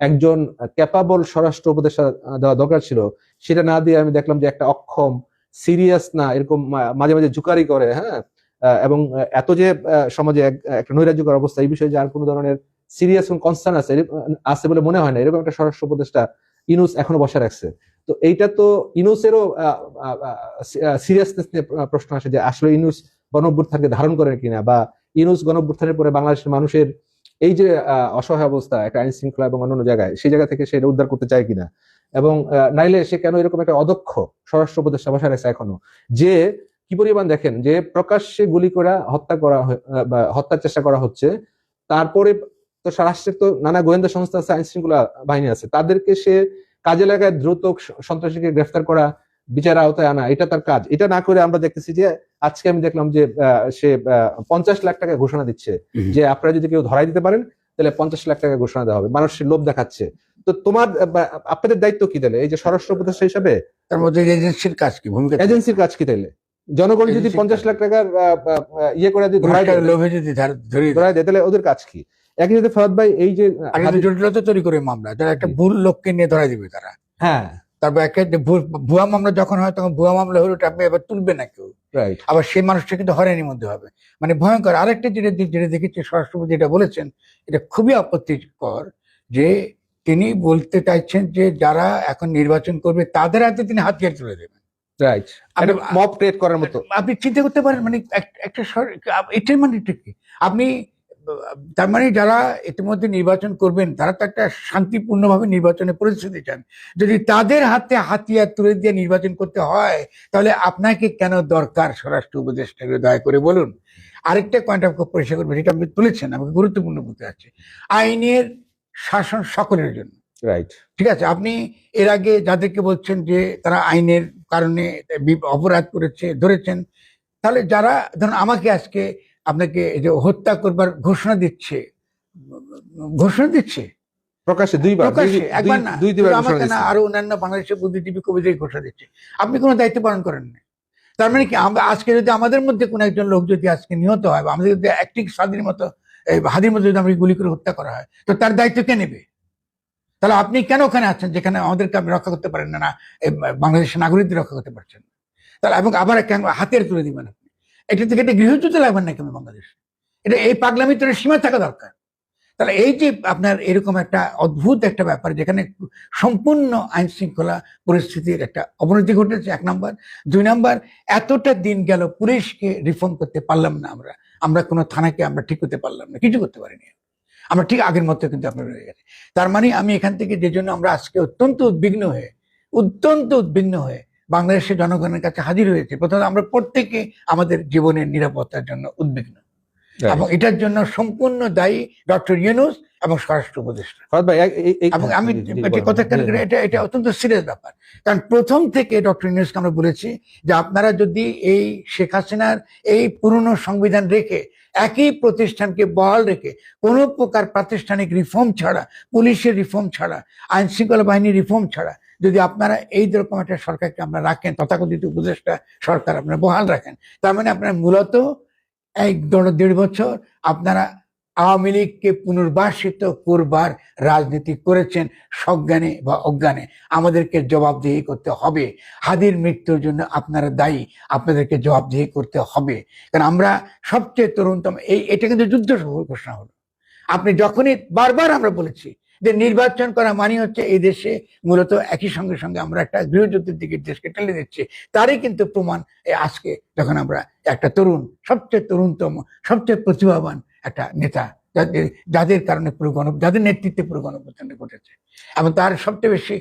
একজন ক্যাপাবল স্বরাষ্ট্র উপদেষ্টা দেওয়া দরকার ছিল। সেটা না দিয়ে আমি দেখলাম যে একটা অক্ষম সিরিয়াস না, এরকম মাঝে মাঝে জুকারি করে হ্যাঁ? এবং এত যে সমাজে এক- একটা নৈরাজ্যকর অবস্থা, এই বিষয়ে যার কোনো ধরনের সিরিয়াস কোন কনসার্ন আছে আছে বলে মনে হয় না। এরকম একটা স্বরাষ্ট্র উপদেষ্টা ইনুস এখনও বসে রাখছে। তো এইটা তো ইনুসেরও সিরিয়াসনেস নিয়ে প্রশ্ন আসে যে আসলে ইনুস গণঅভ্যুত্থানকে ধারণ করেন কিনা বা ইনুস গণঅভ্যুত্থানের পরে বাংলাদেশের মানুষের এই যে অসহায় অবস্থা, একটা আইন শৃঙ্খলা এবং অন্যান্য জায়গায়, সেই জায়গা থেকে সেটা উদ্ধার করতে চায় কিনা? এবং নাইলে সে কেন এরকম একটা অদক্ষ স্বরাষ্ট্র উপদেষ্টা বসে রাখছে এখনও? যে, কি পরিমাণ দেখেন, যে প্রকাশ্যে গুলি করা হত্যা করা হত্যার চেষ্টা করা হচ্ছে, তারপরে তো রাষ্ট্রের তো নানা গোয়েন্দা সংস্থা আছে, আইন শৃঙ্খলা বাহিনী আছে, তাদেরকে সে কাজে লাগায় দ্রুত সন্ত্রাসীকে গ্রেফতার করা বিচার আওতায় আনা, এটা তার কাজ। এটা না করে আমরা দেখতেছি যে আজকে আমি দেখলাম যে সে পঞ্চাশ লাখ টাকা ঘোষণা দিচ্ছে যে আপনারা যদি কেউ ধরাই দিতে পারেন তাহলে পঞ্চাশ লাখ টাকা ঘোষণা দেওয়া হবে। মানুষের লোভ দেখাচ্ছে। তো তোমার আপনাদের দায়িত্ব কি তাহলে? এই যে স্বরাষ্ট্র উপদেষ্টা হিসাবে? তার মধ্যে এজেন্সির কাজ কি? ভূমিকা এজেন্সির কাজ কি তাইলে জনগণ যদি পঞ্চাশ লাখ টাকার ইয়ে করে দিয়ে ধরাই লোভে যদি ধার- ধরাই দেয় তাহলে ওদের কাজ কি? একই সাথে ফরাদ ভাই এই যে জটিলতা তৈরি করে মামলা যারা একটা ভুল লোককে নিয়ে ধরা দিবে তারা। হ্যাঁ। তারপর ভুল- ভুয়া মামলা যখন হয় তখন ভুয়া মামলা হলে ওটা আপনি এবার তুলবে না কেউ। আবার সেই মানুষটা কিন্তু হয়রানির মধ্যে হবে। মানে ভয়ঙ্কর। আরেকটা যেটা যেটা দেখেছি স্বরাষ্ট্রপতি যেটা বলেছেন এটা খুবই আপত্তিকর যে তিনি বলতে চাইছেন যে যারা এখন নির্বাচন করবে তাদের হাতে তিনি হাতিয়ার তুলে দেবেন। মব করার মতো। আপনি চিন্তা করতে পারেন মানে এক- একটা এটার মানে আপনি তার মানে যারা ইতিমধ্যে নির্বাচন করবেন তারা তো একটা শান্তিপূর্ণভাবে নির্বাচনে পরিস্থিতি চান। যদি তাদের হাতে হাতিয়ার তুলে দিয়ে নির্বাচন করতে হয় তাহলে আপনাকে কেন দরকার স্বরাষ্ট্র উপদেষ্টাকে দয়া করে বলুন? আরেকটা পয়েন্ট অফ পরিষ্কার করবে যেটা আপনি তুলেছেন আমাকে গুরুত্বপূর্ণ বলতে আছে আইনের শাসন সকলের জন্য। রাইট ঠিক আছে আপনি এর আগে যাদেরকে বলছেন যে তারা আইনের কারণে অপরাধ করেছে ধরেছেন তাহলে যারা ধরুন আমাকে আজকে আপনাকে যে হত্যা করবার ঘোষণা দিচ্ছে ঘোষণা দিচ্ছে? প্রকাশ্যে দুইবার একবার না আমাকে না আরও অন্যান্য বাংলাদেশের বুদ্ধিজীবী কবিদের ঘোষণা দিচ্ছে। আপনি কোনো দায়িত্ব পালন করেন না। তার মানে কি আজকে যদি আমাদের মধ্যে কোনো একজন লোক যদি আজকে নিহত হয় বা আমাদের যদি একটি স্বাধীন মতো হাদির মধ্যে যদি আমরা গুলি করে হত্যা করা হয় তো তার দায়িত্ব কে নেবে? তাহলে আপনি কেন ওখানে আছেন যেখানে আমাদেরকে আপনি রক্ষা করতে পারেন না না বাংলাদেশের নাগরিকদের রক্ষা করতে পারছেন তাহলে এবং আবার হাতের তুলে দিবেন আপনি। এটা থেকে একটা গৃহযুদ্ধ লাগবেন না কেন বাংলাদেশ? এটা এই পাগলামি তোর সীমা থাকা দরকার। তাহলে এই যে আপনার এরকম একটা অদ্ভুত একটা ব্যাপার যেখানে সম্পূর্ণ আইন শৃঙ্খলা পরিস্থিতির একটা অবনতি ঘটেছে, এক নাম্বার। দুই নাম্বার, এতটা দিন গেল, পুলিশকে রিফর্ম করতে পারলাম না আমরা। আমরা কোনো থানাকে আমরা ঠিক করতে পারলাম না, কিছু করতে পারিনি। আমরা ঠিক আগের মতো কিন্তু আপনার রয়ে গেছে। তার মানে আমি এখান থেকে যে জন্য আমরা আজকে অত্যন্ত উদ্বিগ্ন হয়ে, অত্যন্ত উদ্বিগ্ন হয়ে বাংলাদেশের জনগণের কাছে হাজির হয়েছে। প্রথমে আমরা প্রত্যেকে আমাদের জীবনের নিরাপত্তার জন্য উদ্বিগ্ন। এবং এটার জন্য সম্পূর্ণ দায়ী ডক্টর ইউনুস এবং স্বরাষ্ট্র উপদেষ্টা। এবং আমি। কথা এটা এটা অত্যন্ত সিরিয়াস ব্যাপার। কারণ প্রথম থেকে ডক্টর ইউনুসকে আমরা বলেছি যে আপনারা যদি এই শেখ হাসিনার এই পুরনো সংবিধান রেখে একই প্রতিষ্ঠানকে বহাল রেখে কোনো প্রকার প্রাতিষ্ঠানিক রিফর্ম ছাড়া পুলিশের রিফর্ম ছাড়া আইন শৃঙ্খলা বাহিনীর রিফর্ম ছাড়া যদি আপনারা এই রকম একটা সরকারকে আপনারা রাখেন, তথাকথিত উপদেষ্টা সরকার আপনারা বহাল রাখেন, তার মানে আপনারা মূলত এক দেড় বছর আপনারা আওয়ামী লীগকে পুনর্বাসিত করবার রাজনীতি করেছেন সজ্ঞানে বা অজ্ঞানে। আমাদেরকে জবাবদিহি করতে হবে। হাদির মৃত্যুর জন্য আপনারা দায়ী, আপনাদেরকে জবাবদিহি করতে হবে। কারণ আমরা সবচেয়ে তরুণতম, এই, এটা কিন্তু যুদ্ধ ঘোষণা হলো। আপনি যখনই বারবার আমরা বলেছি যে নির্বাচন করা মানে হচ্ছে এই দেশে মূলত একই সঙ্গে সঙ্গে আমরা একটা গৃহযুদ্ধের দিকে দেশকে ঠেলে দিচ্ছি। তারই কিন্তু প্রমাণ আজকে যখন আমরা একটা তরুণ সবচেয়ে তরুণতম সবচেয়ে প্রতিভাবান একটা নেতা যাদের যাদের কারণে পুরো গণ যাদের নেতৃত্বে পুরো গণপ্রত্যান ঘটেছে। এবং তার সবচেয়ে বেশি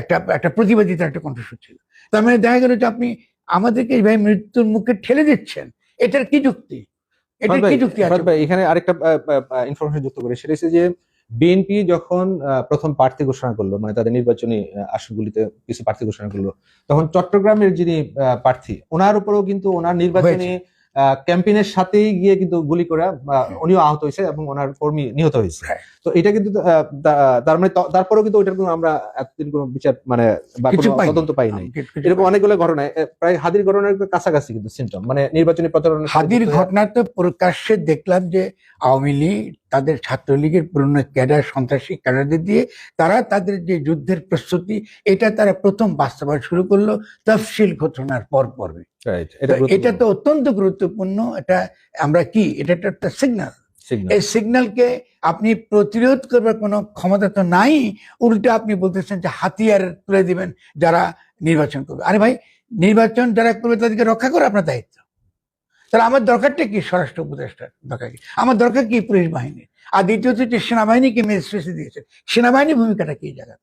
একটা একটা প্রতিবাদিতার একটা কণ্ঠস্বর ছিল। তার মানে দেখা গেল যে আপনি আমাদেরকে এইভাবে মৃত্যুর মুখে ঠেলে দিচ্ছেন এটার কি যুক্তি? এটার কি যুক্তি আছে? এখানে আরেকটা ইনফরমেশন যুক্ত করে। সেটা হচ্ছে যে বিএনপি যখন প্রথম প্রার্থী ঘোষণা করল মানে তাদের নির্বাচনী আসনগুলিতে কিছু প্রার্থী ঘোষণা করল তখন চট্টগ্রামের যিনি প্রার্থী ওনার উপরেও কিন্তু ওনার নির্বাচনী ক্যাম্পেইনের সাথেই গিয়ে কিন্তু গুলি করা উনিও আহত হয়েছে এবং ওনার কর্মী নিহত হয়েছে হ্যাঁ। তো এটা কিন্তু তার মানে তারপরেও কিন্তু ওইটার কোনো আমরা এতদিন কোনো বিচার মানে। তদন্ত পাই নাই এরকম অনেকগুলো ঘটনা এ, প্রায় হাদির ঘটনার কাছাকাছি কিন্তু সিমটম মানে নির্বাচনী প্রচারণা হাদির ঘটনা তো প্রকাশ্যে দেখলাম যে আওয়ামী লীগ তাদের ছাত্রলীগের পুরনো ক্যাডার সন্ত্রাসী ক্যাডারদের দিয়ে তারা তাদের যে যুদ্ধের প্রস্তুতি এটা তারা প্রথম বাস্তবায়ন শুরু করল তফসিল ঘোষণার পর পর্বে এটা তো অত্যন্ত গুরুত্বপূর্ণ। এটা আমরা কি? এটা একটা- সিগন্যাল এই সিগন্যালকে আপনি প্রতিরোধ করবার কোনো ক্ষমতা তো নাই। উল্টে আপনি বলতেছেন যে হাতিয়ার তুলে দিবেন যারা নির্বাচন করবে। আরে ভাই নির্বাচন যারা করবে তাদেরকে রক্ষা করা আপনার দায়িত্ব। তাহলে আমার দরকারটা কি স্বরাষ্ট্র উপদেষ্টার? দরকার কি? আমার দরকার কি পুলিশ বাহিনীর আর দ্বিতীয়ত হচ্ছে সেনাবাহিনীকে মেজিস্ট্রেসি দিয়েছে? সেনাবাহিনীর ভূমিকাটা কি জায়গা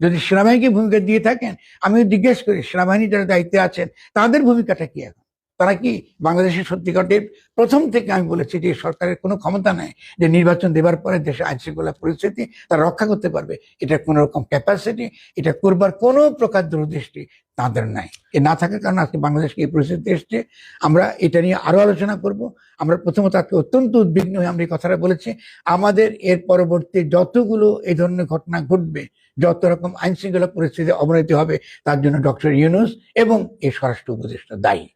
যদি সেনাবাহিনীকে ভূমিকা দিয়ে থাকেন আমি জিজ্ঞেস করি সেনাবাহিনী যারা দায়িত্বে আছেন, তাদের ভূমিকাটা কি এখন? তারা কি বাংলাদেশের সত্যিকারের প্রথম থেকে আমি বলেছি যে সরকারের কোনো ক্ষমতা নাই যে নির্বাচন দেবার পরে দেশে আইন শৃঙ্খলা পরিস্থিতি তারা রক্ষা করতে পারবে। এটা কোনো রকম ক্যাপাসিটি এটা করবার কোনো প্রকার দূরদৃষ্টি তাদের নাই। এ না থাকার কারণে আজকে বাংলাদেশকে এই পরিস্থিতি এসছে, আমরা এটা নিয়ে আরও আলোচনা করব। আমরা প্রথমত আজকে অত্যন্ত উদ্বিগ্ন হয়ে আমরা এই কথাটা বলেছি, আমাদের এর পরবর্তী যতগুলো এই ধরনের ঘটনা ঘটবে, যত রকম আইন শৃঙ্খলা পরিস্থিতি অবনতি হবে, তার জন্য ডক্টর ইউনুস এবং এই স্বরাষ্ট্র উপদেষ্টা দায়ী।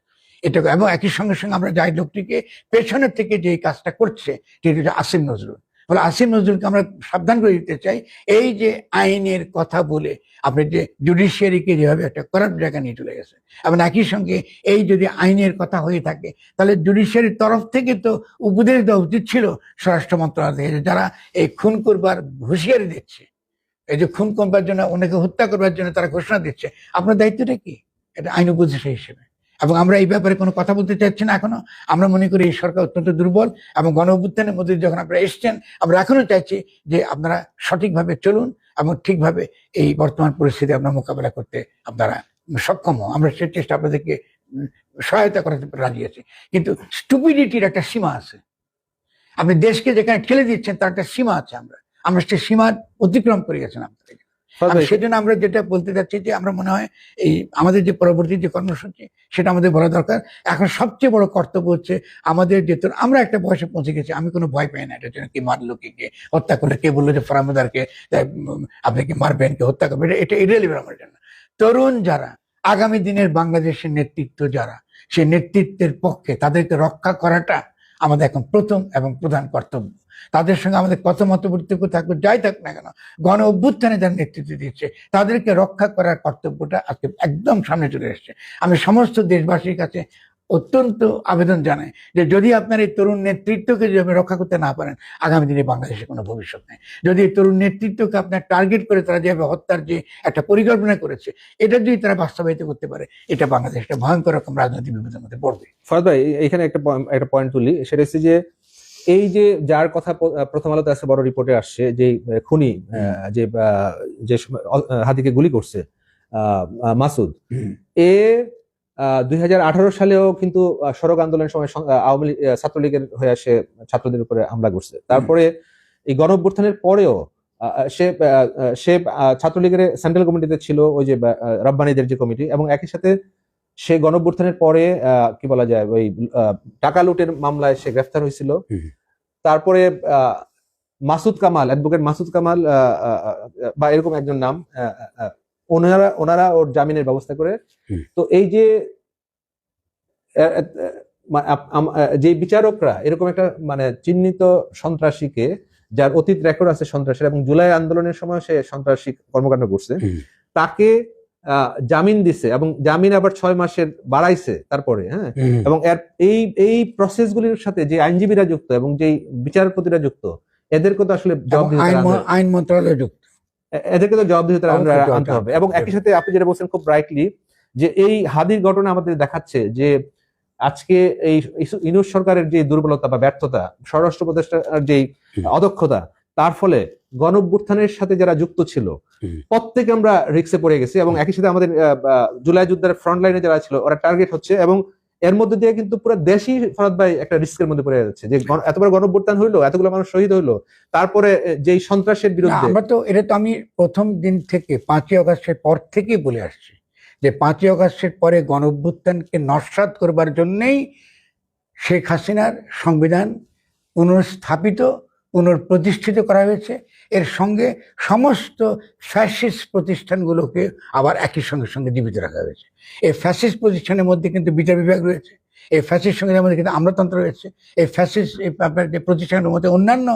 এটা এবং একই সঙ্গে সঙ্গে আমরা যাই লোকটিকে পেছনের থেকে যে কাজটা করছে সেটি আসিম নজরুল। ফলে আসিম নজরুলকে আমরা সাবধান করে দিতে চাই, এই যে আইনের কথা বলে আপনি যে জুডিশিয়ারিকে যেভাবে একটা করার জায়গা নিয়ে চলে গেছে, এবং একই সঙ্গে এই যদি আইনের কথা হয়ে থাকে, তাহলে জুডিশিয়ারির তরফ থেকে তো উপদেশ দেওয়া উচিত ছিল স্বরাষ্ট্র মন্ত্রণালয় থেকে যারা এই খুন করবার হুঁশিয়ারি দিচ্ছে, এই যে খুন করবার জন্য অনেকে হত্যা করবার জন্য তারা ঘোষণা দিচ্ছে, আপনার দায়িত্বটা কি? এটা আইন উপদেষ্টা হিসেবে। এবং আমরা এই ব্যাপারে কোনো কথা বলতে চাচ্ছি না এখনও। আমরা মনে করি এই সরকার অত্যন্ত দুর্বল এবং গণ অভ্যুত্থানের মধ্যে যখন আপনারা এসছেন আমরা এখনও চাইছি যে আপনারা সঠিকভাবে চলুন এবং ঠিকভাবে এই বর্তমান পরিস্থিতি আপনার মোকাবেলা করতে আপনারা সক্ষম আমরা সে চেষ্টা আপনাদেরকে সহায়তা করাতে রাজি আছি। কিন্তু স্টুপিডিটির একটা সীমা আছে। আপনি দেশকে যেখানে ঠেলে দিচ্ছেন তার একটা সীমা আছে আমরা। আমরা সেই সীমা অতিক্রম করে গেছেন আপনাদের ফারাদ আর ভাই, সেজন্য আমরা যেটা বলতে চাচ্ছি যে আমরা মনে হয় এই আমাদের যে পরবর্তী যে কর্মসূচি সেটা আমাদের বলা দরকার। এখন সবচেয়ে বড় কর্তব্য হচ্ছে আমাদের যে আমরা একটা বয়সে পৌঁছে গেছি আমি কোনো ভয় পাই না এটার জন্য কি মারলো কে কে হত্যা করলে কে বলল যে ফরামদারকে আপনি কি মারবেন কে হত্যা করবেন এটা- ইরেলিভেন্ট আমার জন্য। তরুণ যারা আগামী দিনের বাংলাদেশের নেতৃত্ব যারা সেই নেতৃত্বের পক্ষে তাদেরকে রক্ষা করাটা আমাদের এখন প্রথম এবং প্রধান কর্তব্য। তাদের সঙ্গে আমাদের কত মতবর্তী থাকুক, যাই থাক না কেন, গণ অভ্যুত্থানে যারা নেতৃত্ব দিচ্ছে তাদেরকে রক্ষা করার কর্তব্যটা আজকে একদম সামনে চলে এসছে। আমি সমস্ত দেশবাসীর কাছে অত্যন্ত আবেদন জানায় যে যদি আপনার এই তরুণ নেতৃত্বকে যদি আপনি রক্ষা করতে না পারেন আগামী দিনে বাংলাদেশে কোনো ভবিষ্যৎ নেই। যদি এই তরুণ নেতৃত্বকে আপনার টার্গেট করে তারা যেভাবে হত্যার যে একটা পরিকল্পনা করেছে এটা যদি তারা বাস্তবায়িত করতে পারে এটা বাংলাদেশ একটা ভয়ঙ্কর রকম রাজনৈতিক বিপদের মধ্যে পড়বে। ফারাদ ভাই এখানে একটা একটা পয়েন্ট তুলি সেটা হচ্ছে যে এই যে যার কথা প্রথম আলোতে আজকে বড় রিপোর্টে আসছে যে খুনি যে যে হাদিকে গুলি করছে মাসুদ এ দুই হাজার আঠারো সালেও কিন্তু সড়ক আন্দোলনের সময় আওয়ামী লীগ- ছাত্রলীগের হয়ে আসে ছাত্রদের উপরে হামলা করছে। তারপরে এই গণ পরেও সে সে ছাত্রলীগের সেন্ট্রাল কমিটিতে ছিল ওই যে রব্বানীদের যে কমিটি এবং একই সাথে সে গণ অভ্যুত্থানের পরে আহ, কি বলা যায় ওই টাকা লুটের মামলায় সে গ্রেফতার হয়েছিল। তারপরে আহ, মাসুদ কামাল অ্যাডভোকেট মাসুদ কামাল বা এরকম একজন নাম ওনারা ওনারা ওর জামিনের ব্যবস্থা করে। তো এই যে যে বিচারকরা এরকম একটা মানে চিহ্নিত সন্ত্রাসীকে যার অতীত রেকর্ড আছে সন্ত্রাসের এবং জুলাই আন্দোলনের সময় সে সন্ত্রাসী কর্মকাণ্ড করছে তাকে আহ, জামিন দিছে এবং জামিন আবার ছয় মাসের বাড়াইছে তারপরে হ্যাঁ? এবং এর এই এই প্রসেসগুলির সাথে যে আইনজীবীরা যুক্ত এবং যে বিচারপতিরা যুক্ত এদেরকে তো আসলে আইন মন্ত্রণালয় যুক্ত। এদেরকে তো অবশ্যই আনতে- হবে। এবং একই সাথে আপনি যেটা বলছেন খুব রাইটলি যে এই হাদির ঘটনা আমাদের দেখাচ্ছে যে আজকে এই ইউনূস সরকারের যে দুর্বলতা বা ব্যর্থতা স্বরাষ্ট্র উপদেষ্টার যে অদক্ষতা তার ফলে গণ সাথে যারা যুক্ত ছিল প্রত্যেকে আমরা রিক্সে পড়ে গেছি এবং একই সাথে আমাদের জুলাই যুদ্ধের ফ্রন্ট লাইনে যারা ছিল ওরা টার্গেট হচ্ছে এবং এর মধ্যে দিয়ে কিন্তু পুরো দেশই ফরাদ ভাই একটা রিস্কের মধ্যে পড়ে যাচ্ছে। যে এত বড় গণ অভ্যুত্থান হইল এতগুলো মানুষ শহীদ হইল তারপরে যেই সন্ত্রাসের বিরুদ্ধে আমরা তো এটা তো আমি প্রথম দিন থেকে পাঁচই অগাস্টের পর থেকেই বলে আসছি যে পাঁচই অগাস্টের পরে গণ অভ্যুত্থানকে নস্বাত করবার জন্যেই শেখ হাসিনার সংবিধান পুনর্স্থাপিত পুনঃপ্রতিষ্ঠিত করা হয়েছে। এর সঙ্গে সমস্ত ফ্যাসিস্ট প্রতিষ্ঠানগুলোকে আবার একই সঙ্গে সঙ্গে জীবিত রাখা হয়েছে। এই ফ্যাসিস্ট প্রতিষ্ঠানের মধ্যে কিন্তু বিচার বিভাগ রয়েছে। এই ফ্যাসিস সঙ্গে মধ্যে কিন্তু আমলাতন্ত্র রয়েছে। এই ফ্যাসিস আপনার যে প্রতিষ্ঠানের মধ্যে অন্যান্য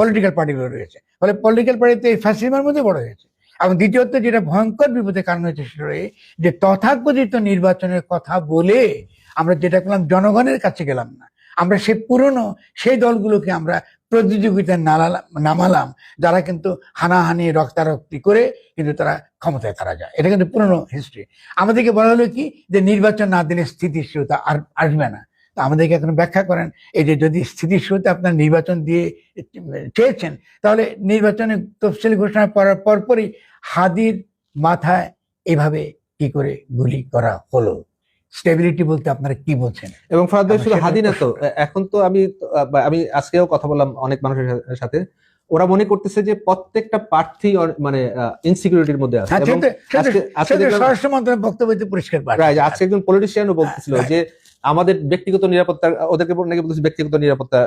পলিটিক্যাল পার্টিগুলো রয়েছে। ফলে পলিটিক্যাল পার্টিতে এই ফ্যাসিজমের মধ্যে বড় হয়েছে। এবং দ্বিতীয়ত যেটা ভয়ঙ্কর বিপদের কারণ হয়েছে সেটা যে তথাকথিত নির্বাচনের কথা বলে আমরা যেটা করলাম জনগণের কাছে গেলাম না। আমরা সেই পুরনো সেই দলগুলোকে আমরা প্রতিযোগিতায় নালালাম নামালাম, যারা কিন্তু হানাহানি, রক্তারক্তি করে কিন্তু তারা ক্ষমতায় তারা যায়। এটা কিন্তু পুরনো হিস্ট্রি আমাদেরকে বলা হলো কি? যে নির্বাচন না দিলে স্থিতিশীলতা আর আসবে না। তো আমাদেরকে এখন ব্যাখ্যা করেন, এই যে যদি স্থিতিশীলতা আপনার নির্বাচন দিয়ে চেয়েছেন, তাহলে নির্বাচনে তফসিল ঘোষণা করার পরপরই হাদির মাথায় এভাবে কি করে গুলি করা হলো? স্টেবিলিটি বলতে আপনারা কি বলছেন? এবং ফারাদ ভাই শুধু সেটা হাদি না তো এখন তো আমি আমি আজকেও কথা বললাম অনেক মানুষের সাথে। ওরা মনে করতেছে যে প্রত্যেকটা প্রার্থী মানে ইনসিকিউরিটির মধ্যে আছে। হ্যাঁ স্বরাষ্ট্র মন্ত্রণালয়ের বক্তব্যতে পরিষ্কার। Right, আজকে একজন পলিটিশিয়ানও বলতেছিল যে আমাদের ব্যক্তিগত নিরাপত্তা ওদেরকে নাকি বলতেছে ব্যক্তিগত নিরাপত্তা।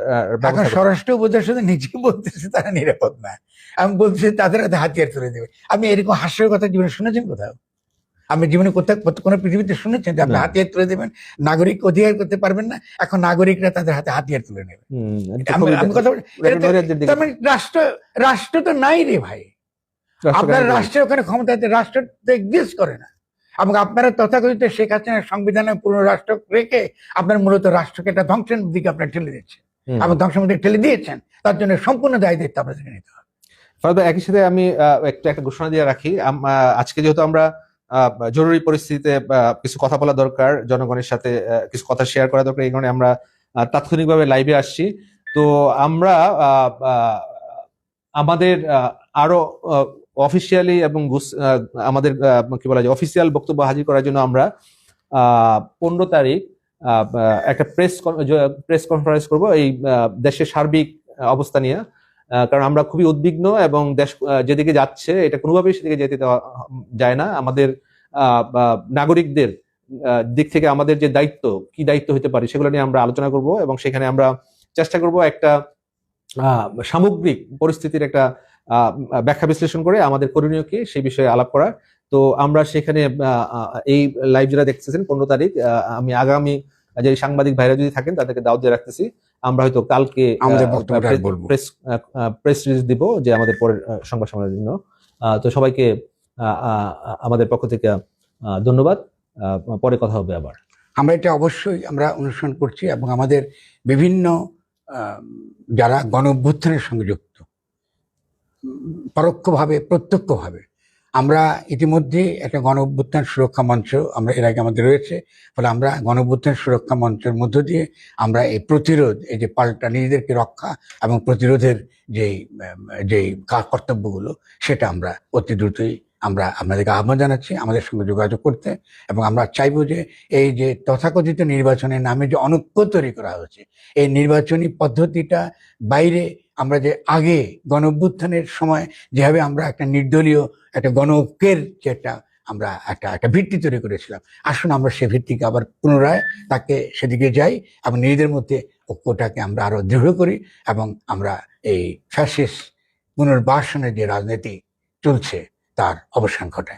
স্বরাষ্ট্র উপদেষ্টা নিজে বলতেছে তারা নিরাপদ না। আমি বলতেছি তাদের হাতে হাতিয়ার তুলে দেবে। আমি এরকম হাস্যের কথা জীবনে শুনেছেন কোথাও? আপনি জীবনে কোথাও কোনো পৃথিবীতে শুনেছেন যে আপনি হাতিয়ার তুলে দেবেন? নাগরিক অধিকার করতে পারবেন না। এখন নাগরিকরা তাদের হাতে হাতিয়ার তুলে নেবে। মানে রাষ্ট্র রাষ্ট্র তো নাই রে ভাই। আপনার রাষ্ট্রের ওখানে ক্ষমতা আছে রাষ্ট্র তো এক্সিস্ট করে না। এবং আপনারা তথাকথিত শেখ হাসিনার সংবিধানে পুরো রাষ্ট্র রেখে আপনার মূলত রাষ্ট্রকে একটা ধ্বংসের দিকে আপনার ঠেলে দিচ্ছেন। এবং ধ্বংসের মধ্যে ঠেলে দিয়েছেন। তার জন্য সম্পূর্ণ দায় দায়িত্ব আপনাদেরকে নিতে হবে। একই সাথে আমি একটু একটা ঘোষণা দিয়ে রাখি। আজকে যেহেতু আমরা জরুরি পরিস্থিতিতে কিছু কথা বলা দরকার, জনগণের সাথে কিছু কথা শেয়ার করা দরকার, এই কারণে আমরা তাৎক্ষণিকভাবে লাইভে আসছি। তো আমরা আমাদের আরও অফিসিয়ালি এবং আমাদের কি বলা যায় অফিসিয়াল বক্তব্য হাজির করার জন্য আমরা পনেরো তারিখ একটা প্রেস প্রেস কনফারেন্স করব, এই দেশের সার্বিক অবস্থা নিয়ে। কারণ আমরা খুবই উদ্বিগ্ন এবং দেশ যেদিকে যাচ্ছে, এটা কোনোভাবেই সেদিকে যেতে দেওয়া যায় না। আমাদের নাগরিকদের দিক থেকে আমাদের যে দায়িত্ব, কি দায়িত্ব হতে পারে, সেগুলো নিয়ে আমরা আলোচনা করব এবং সেখানে আমরা চেষ্টা করব একটা সামগ্রিক পরিস্থিতির একটা ব্যাখ্যা বিশ্লেষণ করে আমাদের করণীয় কি সেই বিষয়ে আলাপ করার। তো আমরা সেখানে এই লাইভ যারা দেখতেছেন, পনেরো তারিখ আমি আগামী যে সাংবাদিক ভাইরা যদি থাকেন, তাদেরকে দাওয়াত দিয়ে রাখতেছি। আমরা হয়তো কালকে আমাদের। প্রেস প্রেস রিলিজ দিব যে আমাদের পরের সংবাদ সম্মেলনের জন্য। তো সবাইকে আমাদের পক্ষ থেকে ধন্যবাদ। পরে কথা হবে আবার। আমরা এটা অবশ্যই আমরা অনুসরণ করছি এবং আমাদের বিভিন্ন যারা গণ অভ্যুত্থানের সঙ্গে যুক্ত পরোক্ষভাবে প্রত্যক্ষভাবে আমরা ইতিমধ্যে একটা গণ অভ্যুত্থান সুরক্ষা মঞ্চ আমরা এর আগে আমাদের রয়েছে ফলে আমরা গণ অভ্যুত্থান সুরক্ষা মঞ্চের মধ্য দিয়ে আমরা এই প্রতিরোধ এই যে পাল্টা নিজেদেরকে রক্ষা এবং প্রতিরোধের যেই আহ, যেই কর্তব্যগুলো সেটা আমরা অতি দ্রুতই আমরা আপনাদেরকে আহ্বান জানাচ্ছি আমাদের সঙ্গে যোগাযোগ করতে এবং আমরা চাইব যে এই যে তথাকথিত নির্বাচনের নামে যে অনৈক্য তৈরি করা হয়েছে এই নির্বাচনী পদ্ধতিটা বাইরে আমরা যে আগে গণ সময় যেভাবে আমরা একটা নির্দলীয়, একটা গণ যে একটা আমরা একটা একটা ভিত্তি তৈরি করেছিলাম, আসুন আমরা সে ভিত্তিকে আবার পুনরায় তাকে সেদিকে যাই এবং নিজেদের মধ্যে ঐক্যটাকে আমরা আরও দৃঢ় করি এবং আমরা এই ফ্যাসিস্ট পুনর্বাসনের যে রাজনীতি চলছে তার অবসান ঘটায়